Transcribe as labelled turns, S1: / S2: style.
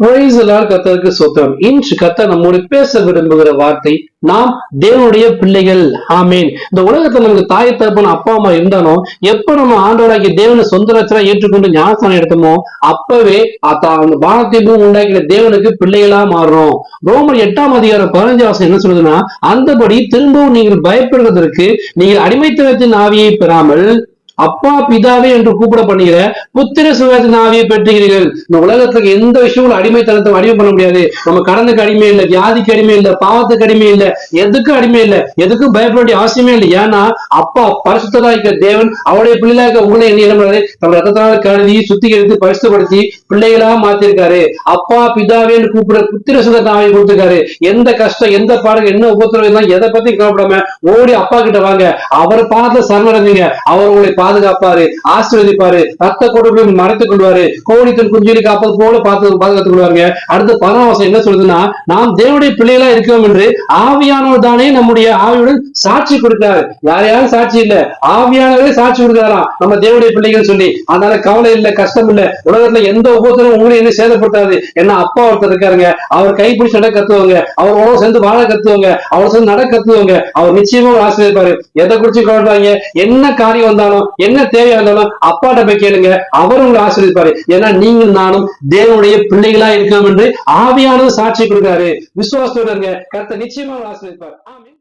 S1: கத்தருக்கு சொத்தம். இன்று கத்த நம்மோடு பேச விரும்புகிற வார்த்தை நாம் தேவனுடைய பிள்ளைகள். ஆமீன். இந்த உலகத்துல நமக்கு தாய் தகப்பன் அப்பா அம்மா இருந்தாலும் எப்ப நம்ம ஆண்டவராகிய தேவனை சொந்த ரச்சனா ஏற்றுக்கொண்டு ஞானஸ்தானம் எடுத்தோமோ அப்பவே அத்த- அந்த வானத்தையும் உண்டாக்கின தேவனுக்கு பிள்ளைகளா மாறுறோம். ரோமர் எட்டாம் அதிகாரம் பதினஞ்சு என்ன சொல்லுதுன்னா அந்தபடி திரும்பவும் நீங்கள் பயப்படுவதற்கு நீங்கள் அடிமைத்தனத்தின் ஆவியை பெறாமல் அப்பா பிதாவே என்று கூப்பிட பண்ணுகிற புத்திர சுகத்தின் ஆவியை பெற்றுகிறீர்கள். இந்த உலகத்துக்கு எந்த விஷயமும் அடிமைத்தனத்தை அடிமை பண்ண முடியாது. நம்ம கடனுக்கு அடிமை இல்லை வியாதிக்கு அடிமை இல்லை பாவத்துக்கு அடிமை இல்லை எதுக்கும் அடிமை இல்லை எதுக்கும் பயப்பட வேண்டிய அவசியமே இல்லை. ஏன்னா அப்பா பரிசுத்ததா இருக்கிற தேவன் அவருடைய பிள்ளைகளாக இருக்க உங்களை என்ன இடம் நம்ம ரத்தத்தினால் கழுவி சுத்திகரித்து பரிசுப்படுத்தி பிள்ளைகளா மாத்திருக்காரு. அப்பா பிதாவே என்று கூப்பிட புத்திர சுகத்தின் ஆவியை கொடுத்திருக்காரு. எந்த கஷ்டம் எந்த பாடம் என்ன உபத்திரம் எதை பத்தி கவலைப்படாம ஓடி அப்பா கிட்ட வாங்க. அவர் பார்த்து சரணடைந்தீங்க அவர் உங்களை பாதுகாப்பாரு ஆசீர்வதிப்பாரு ரத்த கொடுப்பை மறைத்துக் கொள்வாரு கோடித்தன் குஞ்சுகளை காப்பது போல பார்த்து பாதுகாத்துக் கொள்வாருங்க. அடுத்து பரவாசம் என்ன சொல்லுதுன்னா நாம் தேவனுடைய பிள்ளைகளா இருக்கிறோம் என்று ஆவியானவர் தானே நம்முடைய ஆவியுடன் சாட்சி கொடுக்கிறார். யார் யாரும் சாட்சி இல்ல. ஆவியானவரே சாட்சி கொடுக்கிறாராம் நம்ம தேவனுடைய பிள்ளைகள் சொல்லி. அதனால கவலை இல்ல கஷ்டம் இல்ல. உலகத்துல எந்த உபத்திரம் உங்களை என்ன சேதப்படுத்தாது. ஏன்னா அப்பா ஒருத்தர் இருக்காருங்க. அவர் கைப்பிடிச்சு நட கத்துவாங்க. அவர் உணவு சேர்ந்து வாழ கத்துவாங்க. அவர் சேர்ந்து நட கத்துவாங்க. அவர் நிச்சயமா ஒரு ஆசிரியப்பாரு எதை குறிச்சு கவலைப்பாங்க என்ன காரியம் வந்தாலும் என்ன தேவையா இருந்தாலும் அப்பாட்ட போய் கேளுங்க. அவர் உங்களை ஆசிரியப்பாரு ஏன்னா நீங்கள் நானும் தேவனுடைய பிள்ளைகளா இருக்கோம் என்று ஆவியானது சாட்சி கொடுக்கிறாரு. விசுவாசத்தோட இருங்க. கருத்தை நிச்சயமா உங்களை